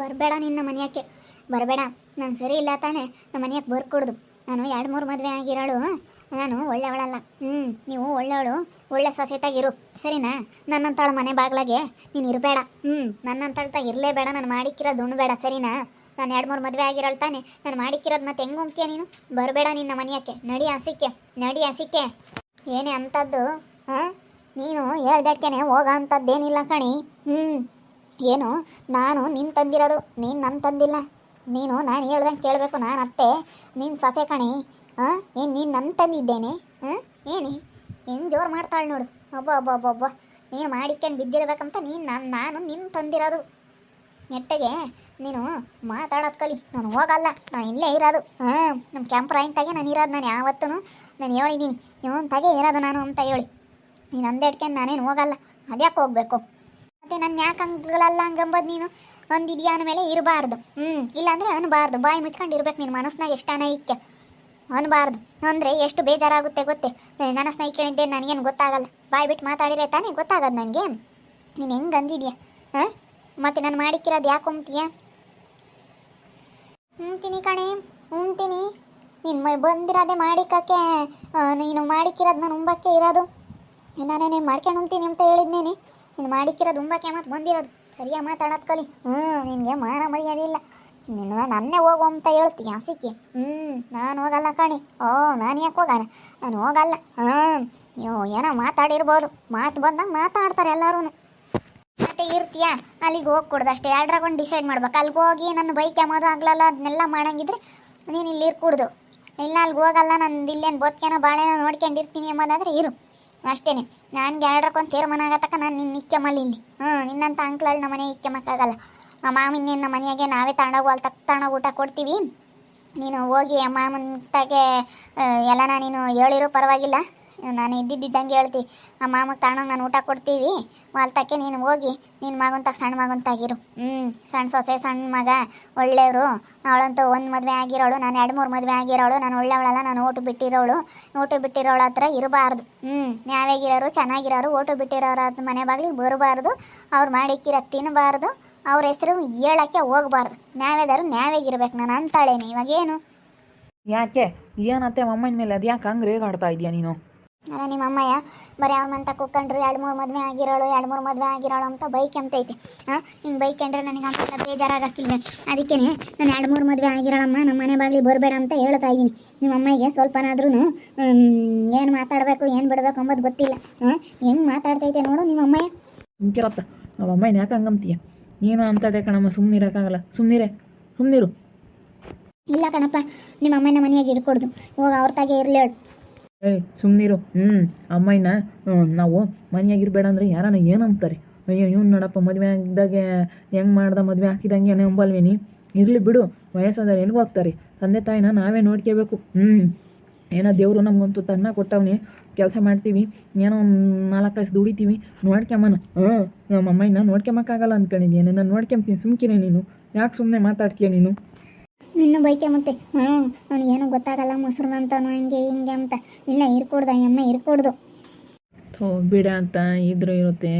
ಬರಬೇಡ ನಿನ್ನ ಮನೆಯಕ್ಕೆ ಬರಬೇಡ, ನಾನು ಸರಿ ಇಲ್ಲ ತಾನೇ ನಮ್ಮ ಮನೆಯಕ್ಕೆ ಬರ್ಕೊಡ್ದು. ನಾನು ಎರಡು ಮೂರು ಮದುವೆ ಆಗಿರೋಳು ನಾನು ಒಳ್ಳೆಯವಳಲ್ಲ ಹ್ಞೂ ನೀವು ಒಳ್ಳೆಯವಳು ಒಳ್ಳೆ ಸೊಸೆತಾಗಿರು. ಸರಿನಾ? ನನ್ನಂತಾಳು ಮನೆ ಬಾಗ್ಲಾಗೆ, ನೀನು ಇರಬೇಡ. ಹ್ಞೂ ಇರಲೇ ಇರಲೇಬೇಡ, ನಾನು ಮಾಡಿಕ್ಕಿರೋದು ಉಣ್ಬೇಡ, ಸರಿನಾ? ನಾನು ಎರಡು ಮೂರು ಮದುವೆ ಆಗಿರೋಳು ತಾನೆ, ನಾನು ಮಾಡಿಕ್ಕಿರೋದು ಮತ್ತೆ ಹೆಂಗೆ ಹೋಗ್ತೀಯ ನೀನು? ಬರಬೇಡ ನಿನ್ನ ಮನೆಯಕ್ಕೆ ನಡಿ ಹಸಿಕೆ ನಡಿ ಹಸಿಕೆ ಏನೇ ಅಂಥದ್ದು ಹಾಂ? ನೀನು ಹೇಳ್ದಕ್ಕೇನೆ ಹೋಗೋ ಅಂಥದ್ದೇನಿಲ್ಲ ಕಣಿ. ಹ್ಞೂ ಏನು? ನಾನು ನಿನ್ನ ತಂದಿರೋದು, ನೀನು ನನ್ನ ತಂದಿಲ್ಲ. ನೀನು ನಾನು ಹೇಳ್ದಂಗೆ ಕೇಳಬೇಕು ನಾನು ಅತ್ತೆ. ನಿನ್ನ ಸೊಸೆ ಕಣಿ. ಹಾಂ ಏನು ನೀನು ನನ್ನ ತಂದಿದ್ದೇನೆ? ಹಾಂ ಏನಿ? ಹೆಂಗೆ ಜೋರು ಮಾಡ್ತಾಳೆ ನೋಡು. ಒಬ್ಬ ಒಬ್ಬ ಒಬ್ಬ ಒಬ್ಬ ನೀನು ಮಾಡಿಕೊಂಡು ಬಿದ್ದಿರಬೇಕಂತ ನೀನು ನಾನು ನಾನು ನಿನ್ನ ತಂದಿರೋದು. ನೆಟ್ಟಗೆ ನೀನು ಮಾತಾಡೋದು ಕಲಿ. ನಾನು ಹೋಗಲ್ಲ. ನಾನು ಇಲ್ಲೇ ಇರೋದು. ಹಾಂ ನಮ್ಮ ಕ್ಯಾಂಪ್ರಾಯಿಂತಾಗೆ ನಾನು ಇರೋದು ನಾನು ಯಾವತ್ತೂ ನಾನು ಹೇಳಿದ್ದೀನಿ ಇವನ್ ತಾಗೆ ಇರೋದು ನಾನು ಅಂತ ಹೇಳಿ. ನೀನು ಅಂದೇಡ್ಕೊಂಡು ನಾನೇನು ಹೋಗಲ್ಲ. ಅದ್ಯಾಕೆ ಹೋಗ್ಬೇಕು? ಮತ್ತೆ ನನ್ನ ಯಾಕೆ ಹಂಗಲ್ಲ ಹಂಗಂಬದು ನೀನು ಒಂದಿದ್ಯಾ ಮೇಲೆ ಇರಬಾರ್ದು. ಹ್ಞೂ ಇಲ್ಲಾಂದರೆ ಅನ್ಬಾರ್ದು. ಬಾಯಿ ಮುಚ್ಕೊಂಡು ಇರ್ಬೇಕು ನಿನ್ನ ಮನಸ್ನಾಗ ಎಷ್ಟು ಅನೈಕ್ಯ ಅನ್ಬಾರ್ದು. ಅಂದರೆ ಎಷ್ಟು ಬೇಜಾರಾಗುತ್ತೆ ಗೊತ್ತೇ? ನನ್ನ ಕೇಳಿದ್ದೆ ನನಗೇನು ಗೊತ್ತಾಗಲ್ಲ. ಬಾಯಿ ಬಿಟ್ಟು ಮಾತಾಡಿದ್ರೆ ತಾನೇ ಗೊತ್ತಾಗದು ನನಗೆ? ನೀನು ಹೆಂಗೆ ಅಂದಿದ್ಯಾ? ಹಾಂ? ಮತ್ತೆ ನಾನು ಮಾಡಿಕ್ಕಿರೋದು ಯಾಕೆ ಉಮ್ತೀಯ ಉಣ್ತೀನಿ ಕಣೆ ಉಣ್ತೀನಿ ನೀನು ಮೈ ಬಂದಿರೋದೇ ಮಾಡಿಕಕ್ಕೆ. ನೀನು ಮಾಡಿಕ್ಕಿರೋದು ನಾನು ಉಂಬಕ್ಕೆ ಇರೋದು. ನಾನೇನೇ ಮಾಡ್ಕೊಂಡು ಉಣ್ತೀನಿ ಅಂತ ಹೇಳಿದ್ನೇನೆ? ನೀನು ಮಾಡಿಕ್ಕಿರೋದು ಉಂಬಕ್ಕೆ ಮತ್ತೆ ಬಂದಿರೋದು. ಸರಿಯಾಗಿ ಮಾತಾಡೋದು ಕಲಿ. ಹ್ಞೂ ನಿನಗೆ ಮಾನ ಮರ್ಯಾದಿಲ್ಲ ನಿನ್ನ ನನ್ನೇ ಹೋಗು ಅಂತ ಹೇಳ್ತೀನಿ ಹಸಿಕೆ ಹ್ಞೂ ನಾನು ಹೋಗಲ್ಲ ಕಾಣಿ. ಓ, ನಾನು ಯಾಕೆ ಹೋಗೋಣ ನಾನು ಹೋಗಲ್ಲ. ಹ್ಞೂ ನೀವು ಏನೋ ಮಾತಾಡಿರ್ಬೋದು. ಮಾತು ಬಂದಾಗ ಮಾತಾಡ್ತಾರೆ ಎಲ್ಲರೂ ಮತ್ತೆ ಇರ್ತೀಯ? ಅಲ್ಲಿಗೆ ಹೋಗ್ಕೊಡ್ದು ಅಷ್ಟೇ ಎರಡ್ರಾಗೊಂಡು ಡಿಸೈಡ್ ಮಾಡ್ಬೇಕು. ಅಲ್ಲಿಗೆ ಹೋಗಿ ನನ್ನ ಬೈಕ್ ಯಾವುದು ಆಗ್ಲಲ್ಲ ಅದನ್ನೆಲ್ಲ ಮಾಡಂಗಿದ್ರೆ ನೀನು ಇಲ್ಲಿ ಇರ್ಕೂಡ್ದು. ಇಲ್ಲ ಅಲ್ಲಿಗೆ ಹೋಗಲ್ಲ, ನಂದು ಇಲ್ಲೇನು ಬೋತ್ಕೇನೋ ಬಾಳೆನೋ ನೋಡ್ಕೊಂಡಿರ್ತೀನಿ ಎಂಬುದಾದ್ರೆ ಇರು. ಅಷ್ಟೇ ನನಗೆ ಎರಡ್ರಕ್ಕೊಂದು ತೀರ್ಮಾನ ಆಗತ್ತಕ್ಕ ನಾನು ನಿನ್ನ ಇಕ್ಕೆಮಲ್ಲಿ ಇಲ್ಲಿ ಹ್ಞೂ ನಿನ್ನಂತ ಅಂಕ್ಲಳು ನಮ್ಮ ಮನೆ ಇಕ್ಕೆಮಕ್ಕಾಗಲ್ಲ ನಮ್ಮ ಮಾವಿನ ಮನೆಯಾಗೆ ನಾವೇ ತಗೊಂಡೋಗಿ ಅಲ್ಲಿ ತಕ್ಕ ತಗೊಂಡೋಗಿ ಊಟ ಕೊಡ್ತೀವಿ. ನೀನು ಹೋಗಿ ಮಾಮಂತಾಗೆ ಎಲ್ಲನ ನೀನು ಹೇಳಿರೋ ಪರವಾಗಿಲ್ಲ. ನಾನು ಇದ್ದಿದ್ದಂಗೆ ಹೇಳ್ತಿ, ಆ ಮಾಮಗೆ ತಗೊಂಡೋಗಿ ನಾನು ಊಟ ಕೊಡ್ತೀವಿ ವಾಲ್ತಕ್ಕೆ ನೀನು ಹೋಗಿ ನಿನ್ನ ಮಗಂತಾಗ ಸಣ್ಣ ಮಗಂತಾಗಿರು. ಹ್ಞೂ ಸಣ್ಣ ಸೊಸೆ ಸಣ್ಣ ಮಗ, ಒಳ್ಳೆಯವರು. ಅವಳಂತೂ ಒಂದು ಮದುವೆ ಆಗಿರೋಳು, ನಾನು ಎರಡು ಮೂರು ಮದುವೆ ಆಗಿರೋಳು, ನಾನು ಒಳ್ಳೆಯವಳಲ್ಲ, ನಾನು ಓಟು ಬಿಟ್ಟಿರೋಳು. ಓಟು ಬಿಟ್ಟಿರೋಳ ಹತ್ರ ಇರಬಾರ್ದು. ಹ್ಞೂ ನ್ಯಾವೇಗಿರೋರು ಚೆನ್ನಾಗಿರೋರು, ಓಟು ಬಿಟ್ಟಿರೋರ ಮನೆ ಬಾಗಿಲಿಗೆ ಬರಬಾರ್ದು. ಅವ್ರು ಮಾಡಿಕ್ಕಿರೋ ತಿನ್ನಬಾರ್ದು ಅವ್ರ ಹೆಸರು ಹೇಳೋಕ್ಕೆ ಹೋಗ್ಬಾರ್ದು. ನ್ಯಾವೇದಾರು ನ್ಯಾವೇಗಿರ್ಬೇಕು ನಾನು ಅಂತಾಳೇನೆ, ಇವಾಗೇನು? ಯಾಕೆ? ಏನತ್ತೆ ಮಮ್ಮನ ಮೇಲೆ ಅದು ಯಾಕೆ ಹಂಗೆ ರೇಗಾಡ್ತಾ ಇದೆಯಾ ನೀನು? ಅಲ್ಲ ನಿಮ್ಮ ಅಮ್ಮಯ್ಯ ಬರೀ ಅವ್ರ ಮಂತ ಕೂತ್ಕೊಂಡ್ರು ಎರಡು ಮೂರು ಮದುವೆ ಆಗಿರೋಳು ಎರಡು ಮೂರು ಮದುವೆ ಆಗಿರೋಳು ಅಂತ ಬೈಕ್ ಐತೆ. ಹಾಂ ಹಿಂಗೆ ಬೈಕ್ ಅಂದ್ರೆ ನನಗೆ ಅಂತ ಬೇಜಾರಾಗಕ್ಕಿಲ್ಲ ಅದಕ್ಕೇ ನಾನು ಎರಡು ಮೂರು ಮದುವೆ ಆಗಿರೋಳಮ್ಮ ನಮ್ಮ ಮನೆ ಬಾಗಿಲಿ ಬರಬೇಡ ಅಂತ ಹೇಳ್ತಾ ಇದ್ದೀನಿ ನಿಮ್ಮ ಅಮ್ಮಗೆ ಸ್ವಲ್ಪನಾದ್ರೂ ಏನು ಮಾತಾಡಬೇಕು ಏನು ಬಿಡಬೇಕು ಅಂಬೋದು ಗೊತ್ತಿಲ್ಲ. ಹಾಂ ಹೆಂಗೆ ಮಾತಾಡ್ತೈತೆ ನೋಡು ನಿಮ್ಮ ಅಮ್ಮಯ್ಯ. ಹಿಂಗಿರಪ್ಪ ನಮ್ಮ ಅಮ್ಮ ಯಾಕೆ ಹಂಗಂತೀಯ ನೀನು ಅಂತದೇ ಕಣಮ್ಮ ಸುಮ್ಮನಿರೋಕ್ಕಾಗಲ್ಲ ಸುಮ್ಮನಿರೆ ಸುಮ್ಮನಿರು ಇಲ್ಲ ಕಣಪ್ಪ ನಿಮ್ಮ ಅಮ್ಮನ ಮನೆಯಾಗಿ ಇಡ್ಕೊಡ್ದು ಹೋಗಿ ಅವ್ರ ತಾಗೆ ಇರಲಿ ಏಯ್ ಸುಮ್ಮನಿರು ಹ್ಞೂ ಅಮ್ಮಯ್ಯನ ನಾವು ಮನೆಯಾಗಿರ್ಬೇಡ ಅಂದರೆ ಏನು ಅಂತಾರೆ ಅಯ್ಯೋ, ಇವ್ನು ನೋಡಪ್ಪ, ಮದುವೆ ಆಗಿದ್ದಾಗೆ ಹೆಂಗೆ ಮಾಡ್ದ, ಮದುವೆ ಹಾಕಿದಂಗೆ ನಂಬಲ್ವೇನಿ ಇರಲಿ ಬಿಡು, ವಯಸ್ಸಾದವ್ರು ಎಲ್ಲಿಗೆ ಹೋಗ್ತಾರೆ ತಂದೆ ತಾಯಿನ ನಾವೇ ನೋಡ್ಕೋಬೇಕು. ಹ್ಞೂ ಏನೋ ದೇವರು ನಮಗಂತೂ ತನ್ನ ಕೊಟ್ಟವನಿ. ಕೆಲಸ ಮಾಡ್ತೀವಿ. ಏನೋ ಒಂದು ನಾಲ್ಕು ಕಾಸು ದುಡಿತೀವಿ. ನೋಡ್ಕೊಂಬನ ಹ್ಞೂ ನಮ್ಮ ಅಮ್ಮಯ್ಯನ ನೋಡ್ಕೊಂಬಕ್ಕಾಗಲ್ಲ ಅಂದ್ಕೊಂಡಿದ್ದೀನಿ ನಾನು ನೋಡ್ಕೊಂತೀನಿ ಸುಮ್ಕಿರೆ ನೀನು. ಯಾಕೆ ಸುಮ್ಮನೆ ಮಾತಾಡ್ತೀಯ ನೀನು? ನಿನ್ನ ಬೈಕೆ ಮತ್ತೆ. ಹ್ಞೂ ಅವ್ನಿಗೇನು ಗೊತ್ತಾಗಲ್ಲ ಮೊಸರು ಅಂತಾನು ಹಂಗೆ, ಹಿಂಗೆ ಅಂತ. ಇಲ್ಲ, ಇರ್ಕೊಡ್ದ ಅಮ್ಮ ಇರ್ಕೊಡ್ದು. ಥೋ, ಬಿಡ ಅಂತ ಇದ್ರು ಇರುತ್ತೆ.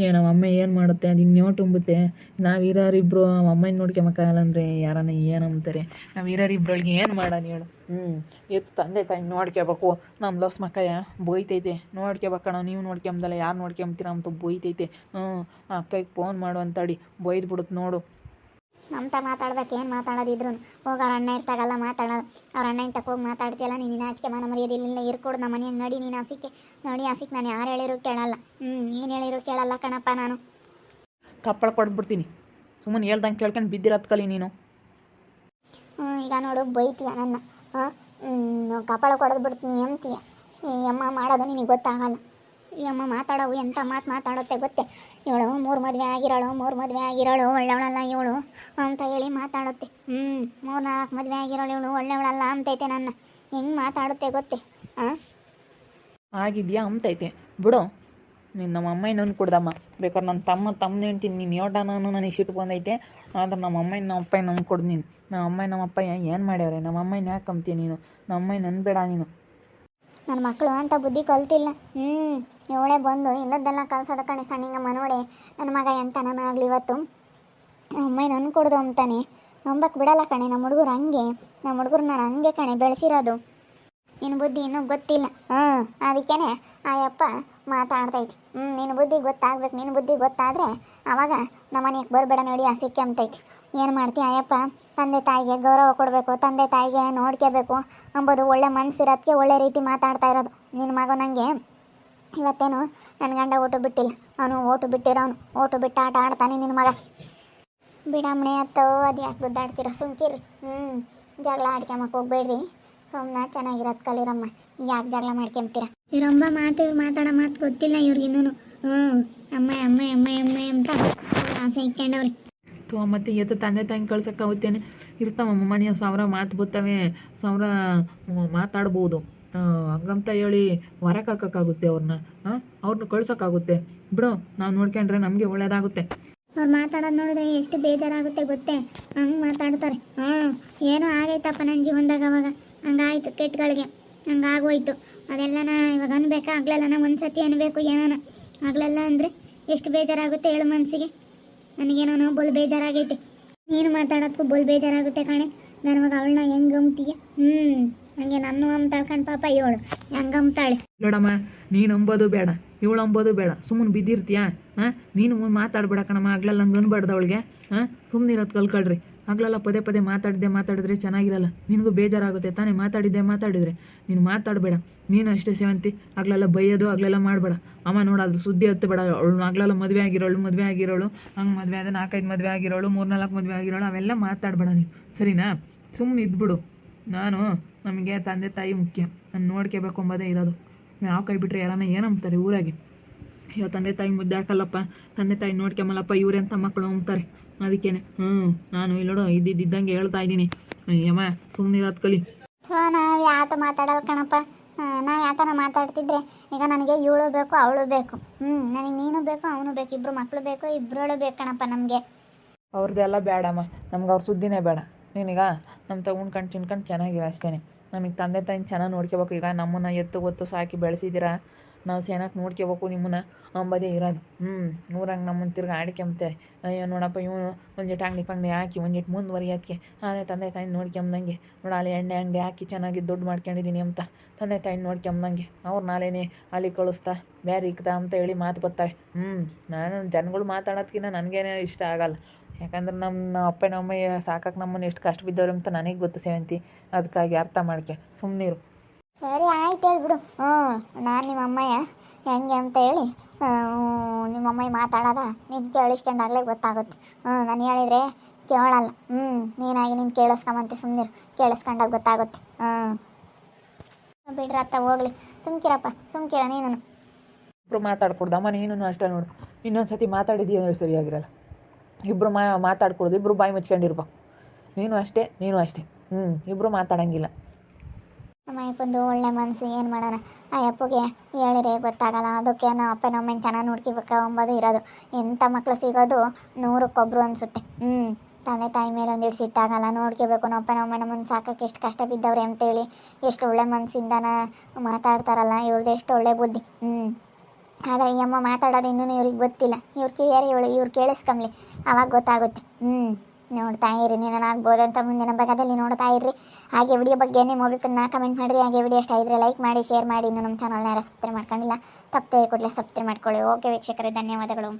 ಏ, ನಮ್ಮ ಅಮ್ಮ ಏನು ಮಾಡುತ್ತೆ? ಅದು ಇನ್ನೇ ತುಂಬುತ್ತೆ ನಾವು ಇರೋರಿಬ್ರು ಅಮ್ಮನ ನೋಡ್ಕೊಂಬಕ್ಕಾಗಲ್ಲ ಅಂದರೆ ಯಾರನ್ನ ಏನು ಅಂತಾರೆ ನಾವು ಇರೋರಿಬ್ರೊಳಗೆ ಏನು ಮಾಡೋಣ ಹೇಳು? ಹ್ಞೂ ಎತ್ತು ತಂದೆ ತಾಯಿ ನೋಡ್ಕೋಬೇಕು ನಮ್ಮ ಲವ್ಸ್ ಮಕ್ಕಯ್ಯ ಬೋಯ್ತೈತೆ. ನೋಡ್ಕೋಬೇಕಣ ನೀವು ನೋಡ್ಕೊಂಬದಲ್ಲ ಯಾರು ನೋಡ್ಕೊಂಬ್ತೀರ ಅಂತ ಬೋಯ್ತೈತೆ. ಹ್ಞೂ, ಅಕ್ಕಗೆ ಫೋನ್ ಮಾಡು ಅಂತಡಿ ಬೈದು ಬಿಡುತ್ತೆ ನೋಡು. ಮಮತಾ ಮಾತಾಡ್ಬೇಕು ಏನು ಮಾತಾಡೋದಿದ್ರು ಹೋಗಿ ಅವ್ರ ಅಣ್ಣ ಇರ್ತಾಗಲ್ಲ ಮಾತಾಡೋದು ಅವ್ರ ಅಣ್ಣ ಇಂತಕ್ಕೆ ಹೋಗಿ ಮಾತಾಡ್ತೀಯಲ್ಲ ನೀನು ಆಚೆಗೆ ಮನ ಮರ್ಯಾದಿಲ್ಲ ಇರ್ಕೊಡು ನಮ್ಮ ಮನೆಯಾಗ ನಡಿ ನೀನು ಹಸಿಕೆ. ನೋಡಿ ಹಸಿಕೆ ನಾನು ಯಾರು ಹೇಳಿರು ಕೇಳಲ್ಲ. ಹ್ಞೂ ಏನು ಹೇಳಿರು ಕೇಳಲ್ಲ ಕಣಪ್ಪ ನಾನು. ಕಪ್ಪಳ ಕೊಡ್ಬಿಡ್ತೀನಿ ಸುಮ್ಮನೆ ಹೇಳ್ದಂಗೆ ಕೇಳ್ಕೊಂಡು ಬಿದ್ದಿರತ್ ಕಲಿ ನೀನು. ಹ್ಞೂ ಈಗ ನೋಡು ಬೈತೀಯ ನನ್ನ. ಹಾಂ? ಕಪಾಳ ಕೊಡೋದು ಬಿಡ್ತೀನಿ ಎಂತೀಯ? ಈ ಅಮ್ಮ ಮಾಡೋದು ನಿನಗೆ ಗೊತ್ತಾಗಲ್ಲ. ಈ ಅಮ್ಮ ಮಾತಾಡೋವು ಎಂಥ ಮಾತು ಮಾತಾಡುತ್ತೆ ಗೊತ್ತೆ? ಇವಳು ಮೂರು ಮದುವೆ ಆಗಿರೋಳು, ಮೂರು ಮದುವೆ ಆಗಿರೋಳು, ಒಳ್ಳೆವಳಲ್ಲ ಇವಳು ಅಂತ ಹೇಳಿ ಮಾತಾಡುತ್ತೆ. ಹ್ಞೂ ಮೂರು ನಾಲ್ಕು ಮದುವೆ ಆಗಿರೋಳು ಇವಳು ಒಳ್ಳೆಯವಳಲ್ಲ ಅಂತೈತೆ ನನ್ನ. ಹೆಂಗೆ ಮಾತಾಡುತ್ತೆ ಗೊತ್ತೆ? ಹಾಂ ಆಗಿದೆಯಾ ಅಂತೈತೆ. ಬಿಡು. ನೀನು ನಮ್ಮ ಅಮ್ಮನ ಕೊಡ್ದಮ್ಮ. ಬೇಕಾದ್ರೆ ನನ್ನ ತಮ್ಮ ತಮ್ಮನ ಹೇಳ್ತೀನಿ. ನೀನು ಯೋಟ ನಾನು ನನಗೆ ಸಿಟ್ಟು ಬಂದೈತೆ. ಆದ್ರೆ ನಮ್ಮ ಅಮ್ಮನ ನಮ್ಮ ಅಪ್ಪ ನಂಗೆ ಕೊಡ್ದು ನೀನು. ನಮ್ಮ ಅಮ್ಮ ನಮ್ಮ ಅಪ್ಪ ಏನು ಮಾಡ್ಯಾವ್ರೆ? ನಮ್ಮ ಅಮ್ಮನ ಯಾಕೆ ಕಂಬ್ತೀಯ ನೀನು? ನಮ್ಮ ಅಮ್ಮ ನನ್ಬೇಡ ನೀನು. ನನ್ನ ಮಕ್ಕಳು ಅಂತ ಬುದ್ಧಿ ಕಲ್ತಿಲ್ಲ. ಹ್ಞೂ ಇವಳೇ ಬಂದು ಇಲ್ಲದ್ದೆಲ್ಲ ಕಲ್ಸೋದ ಕಣೆ ಸಣ್ಣಿಂಗಮ್ಮ ನೋಡಿ ನನ್ನ ಮಗ ಎಂತ ಆಗಲಿ ಇವತ್ತು? ಅಮ್ಮ ನನ್ ಕೊಡ್ದು ಅಂತಾನೆ. ನಂಬಕ್ ಬಿಡಲ್ಲ ಕಣೆ ನಮ್ಮ ಹುಡುಗರು ಹಂಗೆ. ನಮ್ಮ ಹುಡುಗರು ನಾನು ಹಂಗೆ ಕಣೆ ಬೆಳೆಸಿರೋದು. ನಿನ್ನ ಬುದ್ಧಿ ಇನ್ನೂ ಗೊತ್ತಿಲ್ಲ. ಹ್ಞೂ ಅದಕ್ಕೇನೆ ಆಯಪ್ಪ ಮಾತಾಡ್ತೈತಿ ಹ್ಞೂ ನಿನ್ನ ಬುದ್ಧಿ ಗೊತ್ತಾಗ್ಬೇಕು ನಿನ್ನ ಬುದ್ಧಿ ಗೊತ್ತಾದರೆ ಆವಾಗ ನಮ್ಮನೆಗೆ ಬರಬೇಡ ನೋಡಿ ಆ ಸಿಕ್ಕಿ ಅಂಬ್ತೈತಿ ಏನು ಮಾಡ್ತೀಯ ಅಯ್ಯಪ್ಪ? ತಂದೆ ತಾಯಿಗೆ ಗೌರವ ಕೊಡಬೇಕು, ತಂದೆ ತಾಯಿಗೆ ನೋಡ್ಕೋಬೇಕು ಅಂಬೋದು. ಒಳ್ಳೆ ಮನಸ್ಸಿರೋದಕ್ಕೆ ಒಳ್ಳೆ ರೀತಿ ಮಾತಾಡ್ತಾ ಇರೋದು. ನಿನ್ನ ಮಗ ನನಗೆ ಇವತ್ತೇನು ನನ್ನ ಗಂಡ ಓಟು ಬಿಟ್ಟಿಲ್ಲ. ಅವನು ಓಟು ಬಿಟ್ಟಿರೋನು. ಓಟು ಬಿಟ್ಟು ಆಟ ಆಡ್ತಾನೆ ನಿನ್ನ ಮಗ. ಬಿಡಮ್ಮನೆ ಅತ್ತೋ, ಅದು ಯಾಕೆ ಗುದ್ದಾಡ್ತೀರ ಸುಮ್ಕಿರಿ. ಹ್ಞೂ ಜಗಳ ಆಡ್ಕೊಂಬಕ್ಕೆ ಹೋಗ್ಬೇಡ್ರಿ. ಸುಮ್ಮನೆ ಚೆನ್ನಾಗಿರೋದು ಕಲಿರಮ್ಮ ಯಾಕೆ ಜಗಳ ಮಾಡ್ಕೊಂತೀರ ಇರಮ್ಮ ಮಾತು, ಮಾತಾಡೋ ಮಾತು ಗೊತ್ತಿಲ್ಲ ಇವ್ರಿಗಿನ್ನೂ ಹ್ಞೂ ಅಮ್ಮ ಅಮ್ಮ ಅಮ್ಮ ಅಮ್ಮ ಅಂತ. ಆಸೆ ಇಟ್ಕೊಂಡವ್ರಿ. ಅಥವಾ ಮತ್ತು ಎತ್ತ ತಂದೆ ತಾಯಿ ಕಳ್ಸೋಕ್ಕಾಗುತ್ತೇನೆ ಇರ್ತಾವಮ್ಮ ಮನೆಯ ಸಾವಿರ ಮಾತು ಬರ್ತವೆ ಸಾವಿರ ಮಾತಾಡ್ಬೋದು. ಹಂಗಂತ ಹೇಳಿ ಹೊರಗೆ ಹಾಕೋಕ್ಕಾಗುತ್ತೆ ಅವ್ರನ್ನ ಹಾಂ ಅವ್ರನ್ನ ಕಳ್ಸೋಕ್ಕಾಗುತ್ತೆ. ಬಿಡು, ನಾವು ನೋಡ್ಕೊಂಡ್ರೆ ನಮಗೆ ಒಳ್ಳೇದಾಗುತ್ತೆ. ಅವ್ರು ಮಾತಾಡೋದು ನೋಡಿದ್ರೆ ಎಷ್ಟು ಬೇಜಾರಾಗುತ್ತೆ ಗೊತ್ತೇ? ಹಂಗೆ ಮಾತಾಡ್ತಾರೆ. ಹ್ಞೂ ಏನೋ ಆಗೈತಪ್ಪ ನನ್ನ ಜೀವನದಾಗ ಅವಾಗ. ಹಂಗಾಯ್ತು ಕೆಟ್ಟಗಳಿಗೆ. ಹಂಗಾಗೋಯ್ತು ಅದೆಲ್ಲನ ಇವಾಗ ಅನ್ಬೇಕಾ? ಆಗ್ಲೆಲ್ಲನ ಒಂದು ಸತಿ ಅನ್ಬೇಕು ಏನಾನ? ಆಗ್ಲೆಲ್ಲ ಅಂದರೆ ಎಷ್ಟು ಬೇಜಾರಾಗುತ್ತೆ ಹೇಳು ಮನಸ್ಸಿಗೆ ನನಗೇನೋ ಬೋಲ್ ಬೇಜಾರಾಗೈತೆ. ನೀನು ಮಾತಾಡೋದಕ್ಕೂ ಬೋಲ್ ಬೇಜಾರಾಗುತ್ತೆ ಕಣೆ. ನನವಾಗ ಅವಳನ್ನ ಹೆಂಗೆ ಗಮ್ತೀಯ ಹ್ಞೂ ಹಂಗೆ ನಾನು ಅಮ್ಮ ತಳ್ಕೊಂಡು ಪಾಪ ಇವಳು. ಹೆಂಗೆ ಅಂಬ್ತಾಳೆ? ನೋಡಮ್ಮ, ನೀನು ಅಂಬೋದು ಬೇಡ. ಇವಳು ಅಂಬೋದು ಬೇಡ. ಸುಮ್ಮನೆ ಬಿದ್ದಿರ್ತೀಯಾ? ಹಾಂ? ನೀನು ಮಾತಾಡ್ಬೇಡ ಕಣಮ್ಮ. ಆಗ್ಲಲ್ಲ ಹಂಗೆ ಅನ್ಬಾರ್ದು ಅವಳಿಗೆ. ಹಾಂ? ಸುಮ್ಮನೆ ಇರೋದು ಕಲ್ಕೊಳ್ರಿ ಆಗ್ಲೆಲ್ಲ ಪದೇ ಪದೇ ಮಾತಾಡಿದ್ದೆ ಮಾತಾಡಿದ್ರೆ ಚೆನ್ನಾಗಿರಲ್ಲ. ನಿನಗೂ ಬೇಜಾರಾಗುತ್ತೆ. ತಾನೇ ಮಾತಾಡಿದ್ದೆ ಮಾತಾಡಿದ್ರೆ. ನೀನು ಮಾತಾಡಬೇಡ. ನೀನು ಅಷ್ಟೇ ಸೇವಂತಿ. ಆಗ್ಲೆಲ್ಲ ಬೈಯೋದು, ಆಗ್ಲೆಲ್ಲ ಮಾಡಬೇಡ. ಅಮ್ಮ ನೋಡಾದ್ರು ಸುದ್ದಿ ಹತ್ತು ಬೇಡ ಅವಳು ಆಗ್ಲೆಲ್ಲ ಮದುವೆ ಆಗಿರೋಳು ಮದುವೆ ಆಗಿರೋಳು, ಹಂಗೆ ಮದುವೆ ಆದ ನಾಲ್ಕೈದು ಮದುವೆ ಆಗಿರೋಳು ಮೂರು ನಾಲ್ಕು ಮದುವೆ ಆಗಿರೋಳು, ಅವೆಲ್ಲ ಮಾತಾಡಬೇಡ ನೀನು. ಸರಿನಾ? ಸುಮ್ಮನೆ ಇದ್ಬಿಡು. ನಾನು ನಮಗೆ ತಂದೆ ತಾಯಿ ಮುಖ್ಯ. ನಾನು ನೋಡ್ಕೋಬೇಕು ಅಂಬೋದೇ ಇರೋದು. ಯಾವ ಕೈ ಬಿಟ್ಟರೆ ಯಾರನ್ನ ಏನಂತಾರೆ ಊರಾಗೆ? ಅಯ್ಯೋ, ತಂದೆ ತಾಯಿ ಮುದ್ದೆ ಹಾಕಲ್ಲಪ್ಪ. ತಂದೆ ತಾಯಿ ನೋಡ್ಕೊಂಬಲ್ಲಪ್ಪ ಇವ್ರೆಂಥ ಮಕ್ಕಳು ಅಂತಾರೆ ಅದಕ್ಕೇನೆ. ಹ್ಞೂ ನಾನು ಇಲ್ಲೋಡು ಇದ್ದಿದ್ದಂಗೆ ಹೇಳ್ತಾ ಇದ್ದೀನಿ. ಯಮ್ಮ ಸುಮ್ಮನಿರೋದು ಕಲಿ ಹಾಂ ನಾವು ಯಾತ ಮಾತಾಡಲ್ಲ ಕಣಪ್ಪ. ನಾವು ಯಾತನ ಮಾತಾಡ್ತಿದ್ರೆ ಈಗ ನನಗೆ ಇವಳು ಬೇಕು ಅವಳು ಬೇಕು. ಹ್ಞೂ ನನಗೆ ನೀನು ಬೇಕು ಅವನು ಬೇಕು ಇಬ್ಬರು ಮಕ್ಕಳು ಬೇಕು ಇಬ್ಬರಳು ಬೇಕು ಕಣಪ್ಪ ನಮಗೆ. ಅವ್ರದ್ದೆಲ್ಲ ಬೇಡಮ್ಮ ನಮ್ಗೆ ಅವ್ರ ಸುದ್ದಿನೇ ಬೇಡ. ನೀನೀಗ ನಮ್ಮ ತಗೊಂಡ್ಕೊಂಡು ಉಣ್ಕೊಂಡು ತಿನ್ಕೊಂಡು ಚೆನ್ನಾಗಿರೋ ಅಷ್ಟೇ ನಮಗೆ ತಂದೆ ತಾಯಿನ ಚೆನ್ನಾಗಿ ನೋಡ್ಕೋಬೇಕು. ಈಗ ನಮ್ಮನ್ನ ಎತ್ತು ಒತ್ತು ಸಾಕಿ ಬೆಳೆಸಿದ್ದೀರಾ ನಾವು ಸೇನಕ್ಕೆ ನೋಡ್ಕೋಬೇಕು ನಿಮ್ಮನ್ನ. ಅಂಬದೇ ಇರೋದು. ಹ್ಞೂ ಊರಂಗೆ ನಮ್ಮನ್ನು ತಿರ್ಗಿ ಆಡ್ಕೊಂಬತ್ತೆ ಅಯ್ಯೋ ನೋಡಪ್ಪ ಇವನು ಒಂದಿಟ್ಟು ಅಂಗಡಿ ಪಂಗಡಿ ಹಾಕಿ ಒಂದಿಟ್ಟು ಮುಂದುವರಿಯೋದಕ್ಕೆ ಆದರೆ ತಂದೆ ತಾಯಿ ನೋಡ್ಕೊಂಬಂಗೆ ನೋಡ ಅಲ್ಲಿ ಎಣ್ಣೆ ಅಂಗಡಿ ಹಾಕಿ ಚೆನ್ನಾಗಿ ದುಡ್ಡು ಮಾಡ್ಕೊಂಡಿದ್ದೀನಿ ಅಂತ. ತಂದೆ ತಾಯಿ ನೋಡ್ಕೊಂಬಂಗೆ ಅವ್ರು ನಾಳೆನೇ ಅಲ್ಲಿ ಕಳಿಸ್ತಾ ಬೇರೆ ಇಕ್ತಾ ಅಂತ ಹೇಳಿ ಮಾತು ಬರ್ತಾವೆ ಹ್ಞೂ ನಾನು ಜನಗಳು ಮಾತಾಡೋದ್ಕಿಂತ ನನಗೇನೇ ಇಷ್ಟ ಆಗಲ್ಲ. ಯಾಕಂದ್ರೆ ನಮ್ಮ ಅಪ್ಪನ ಅಮ್ಮ ಸಾಕಕ್ಕೆ ನಮ್ಮನ್ನು ಎಷ್ಟು ಕಷ್ಟ ಬಿದ್ದವ್ರು ಅಂತ ನನಗೆ ಗೊತ್ತು ಸೇವಂತಿ. ಅದಕ್ಕಾಗಿ ಅರ್ಥ ಮಾಡ್ಕೆ. ಸುಮ್ಮನಿರು ಸರಿ, ಆಯ್ತು ಹೇಳ್ಬಿಡು ಹ್ಞೂ, ನಾನು ನಿಮ್ಮ ಅಮ್ಮಯ್ಯ. ಹೆಂಗೆ ಅಂತ ಹೇಳಿ ನಿಮ್ಮ ಅಮ್ಮಯ್ಯ ಮಾತಾಡೋದ ನೀನು ಕೇಳಿಸ್ಕೊಂಡಾಗಲೇ ಗೊತ್ತಾಗುತ್ತೆ. ಹ್ಞೂ, ನಾನು ಹೇಳಿದರೆ ಕೇಳಲ್ಲ. ಹ್ಞೂ, ನೀನಾಗಿ ನೀನು ಕೇಳಿಸ್ಕೊಂಬಂತೆ ಸುಮ್ಮನಿರು ಕೇಳಿಸ್ಕೊಂಡಾಗ ಗೊತ್ತಾಗುತ್ತೆ. ಹ್ಞೂ. ಬಿಡ್ರತ್ತ ಹೋಗ್ಲಿ. ಸುಮ್ಕಿರಪ್ಪ, ಸುಮ್ಕಿರ ನೀನು ಇಬ್ಬರು ಮಾತಾಡ್ಕೊಡ್ದಮ್ಮ ನೀನು ಅಷ್ಟೇ ನೋಡು. ಇನ್ನೊಂದು ಸತಿ ಮಾತಾಡಿದ್ದೀಯ ಅಂದ್ರೆ ಸರಿಯಾಗಿರಲ್ಲ. ಇಬ್ಬರು ಮಾ, ಮಾತಾಡ್ಕೊಡ್ದು ಇಬ್ಬರು ಬಾಯಿ ಮುಚ್ಕೊಂಡಿರ್ಬೇಕು. ನೀನು ಅಷ್ಟೇ ನೀನು ಅಷ್ಟೇ. ಹ್ಞೂ ಇಬ್ಬರು ಮಾತಾಡಂಗಿಲ್ಲ. ನಮ್ಮ ಅಯ್ಯಪ್ಪಂದು ಒಳ್ಳೆ ಮನಸ್ಸು ಏನು ಮಾಡೋಣ? ಅಯ್ಯಪ್ಪಗೆ ಅಪ್ಪಗೆ ಹೇಳಿದ್ರೆ ಗೊತ್ತಾಗಲ್ಲ ಅಪ್ಪ ಅಮ್ಮನ ಚೆನ್ನಾಗಿ ನೋಡ್ಕೋಬೇಕು ಅಂಬೋದು ಇರೋದು. ಎಂಥ ಮಕ್ಕಳು ಸಿಗೋದು? ನೂರಕ್ಕೊಬ್ರು ಅನಿಸುತ್ತೆ. ಹ್ಞೂ ತಂದೆ ತಾಯಿ ಮೇಲೆ ಒಂದಿಟ್ಟು ಸಿಟ್ಟಾಗಲ್ಲ. ನೋಡ್ಕೋಬೇಕು. ನಮ್ಮ ಅಪ್ಪ ಅಮ್ಮನ ಮುಂದೆ ಸಾಕಕ್ಕೆ ಎಷ್ಟು ಕಷ್ಟ ಬಿದ್ದವ್ರೆ ಅಂತೇಳಿ. ಎಷ್ಟು ಒಳ್ಳೆ ಮನಸ್ಸಿಂದನ ಮಾತಾಡ್ತಾರಲ್ಲ ಇವ್ರದ್ದು ಎಷ್ಟು ಒಳ್ಳೆ ಬುದ್ಧಿ. ಹ್ಞೂ ಆದರೆ ಅಮ್ಮ ಮಾತಾಡೋದು ಇನ್ನೂ ಇವ್ರಿಗೆ ಗೊತ್ತಿಲ್ಲ. ಇವ್ರು ಕಿವಿಯಾರಿ ಇವಳು, ಇವ್ರು ಕೇಳಿಸ್ಕೊಂಬ್ಲಿ ಅವಾಗ ಗೊತ್ತಾಗುತ್ತೆ. ಹ್ಞೂ ನೋಡ್ತಾ ಇರಿ ನೀನು ಅಂತ ಮುಂದಿನ ಭಾಗದಲ್ಲಿ ನೋಡ್ತಾ ಇರ್ರಿ. ಹಾಗೆ ವಿಡಿಯೋ ಬಗ್ಗೆ ನಿಮ್ಮ ನಾ ಕಮೆಂಟ್ ಮಾಡಿರಿ. ಹಾಗೆ ವಿಡಿಯೋ ಇಷ್ಟ ಇದ್ದರೆ ಲೈಕ್ ಮಾಡಿ ಶೇರ್ ಮಾಡಿ. ಇನ್ನು ನಮ್ಮ ಚಾನಲ್ನ ಯಾರು ಸಬ್ಸ್ಕ್ರೈಬ್ ಮಾಡ್ಕೊಂಡಿಲ್ಲ, ತಪ್ಪದೆ ಕೂಡಲೇ ಸಬ್ಸ್ಕ್ರೈಬ್ ಮಾಡ್ಕೊಳ್ಳಿ. ಓಕೆ ವೀಕ್ಷಕರೇ, ಧನ್ಯವಾದಗಳು.